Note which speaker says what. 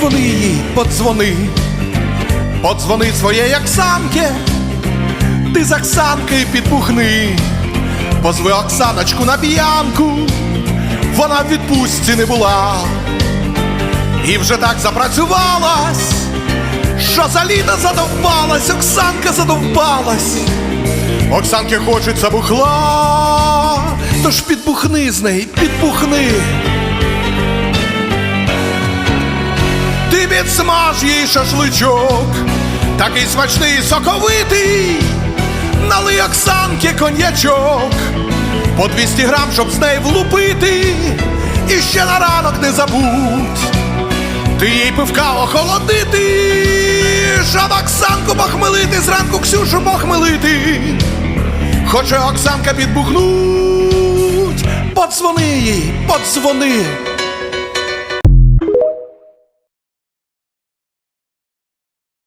Speaker 1: Подзвони їй, подзвони, подзвони своєї Оксанки, ти з Оксанки підпухни, позви Оксаночку на п'янку, вона в відпустці не була, і вже так запрацювалась, що за літо задовбалась, Оксанка задовбалась. Оксанки хочеться бухла, тож підбухни з неї, підбухни. Підсмаж їй шашличок, такий смачний соковитий, налий Оксанки коньячок, по 200 грам, щоб з неї влупити, і ще на ранок не забудь, ти їй пивка охолодити, щоб Оксанку похмелити, зранку Ксюшу похмелити. Хоче Оксанка підбухнуть, подзвони їй, подзвони.